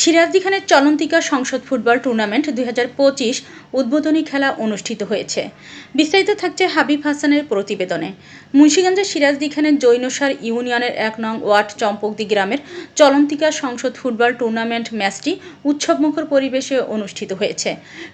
সিরাজদি খানের চলন্তিকা সংসদ football tournament দুই হাজার পঁচিশ উদ্বোধনী খেলা অনুষ্ঠিত হয়েছে। বিস্তারিত থাকছে হাবিব হাসানের প্রতিবেদনে। মুন্সিগঞ্জের সিরাজদি খানের জৈনসার ইউনিয়নের এক নং ওয়ার্ড চম্পকদি গ্রামের চলন্তিকা সংসদ ফুটবল টুর্নামেন্ট ম্যাচটি উৎসবমুখর পরিবেশে অনুষ্ঠিত হয়েছে।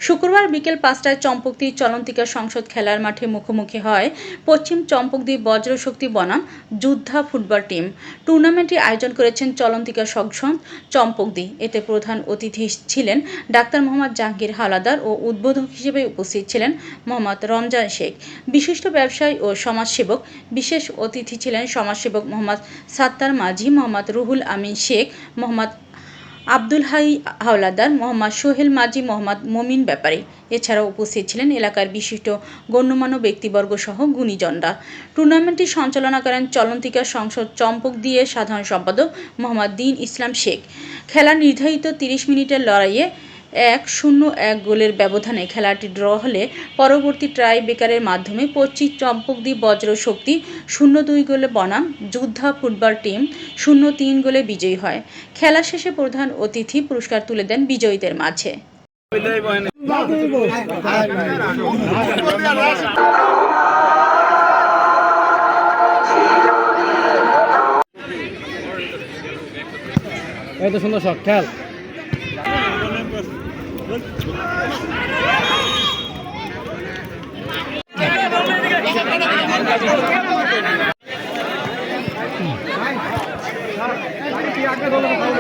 শুক্রবার বিকেল পাঁচটায় চম্পকদি চলন্তিকা সংসদ খেলার মাঠে মুখোমুখি হয় পশ্চিম চম্পকদি বজ্রশক্তি বনাম যোদ্ধা ফুটবল টিম। টুর্নামেন্টটি আয়োজন করেছেন চলন্তিকা সংসদ চম্পকদি। এতে প্রধান অতিথি ছিলেন ডাক্তার মোহাম্মদ জাহাঙ্গীর হালাদার ও উদ্বোধক হিসেবে উপস্থিত ছিলেন মোহাম্মদ রমজান শেখ। বিশিষ্ট ব্যবসায়ী ও সমাজসেবক, বিশেষ অতিথি ছিলেন সমাজসেবক মোহাম্মদ সাত্তার মাঝি, মোহাম্মদ রুহুল আমিন শেখ, মোহাম্মদ আব্দুল হাই হাওলাদার মোহাম্মদ সোহেল মাঝি মোহাম্মদ মমিন ব্যাপারে। এছাড়াও উপস্থিত ছিলেন এলাকার বিশিষ্ট গণ্যমান্য ব্যক্তিবর্গ সহ গুণীজনরা। টুর্নামেন্টটি সঞ্চালনা করেন চলন্তিকা সংসদ চম্পক দিয়ে সাধারণ সম্পাদক মোহাম্মদ দিন ইসলাম শেখ। খেলা নির্ধারিত তিরিশ মিনিটের লড়াইয়ে এক শূন্য এক গোলের ব্যবধানে খেলাটি ড্র হলে পরবর্তী ট্রাই বেকারের মাধ্যমে পশ্চিম চম্পকদ্বীপ বজ্র শক্তি শূন্য দুই গোলে বনাম। যোদ্ধা ফুটবল টিম শূন্য তিন গোলে বিজয়ী হয়। খেলা শেষে প্রধান অতিথি পুরস্কার তুলে দেন বিজয়ীদের মাঝে। এই তো সুন্দর শট খেল। আগে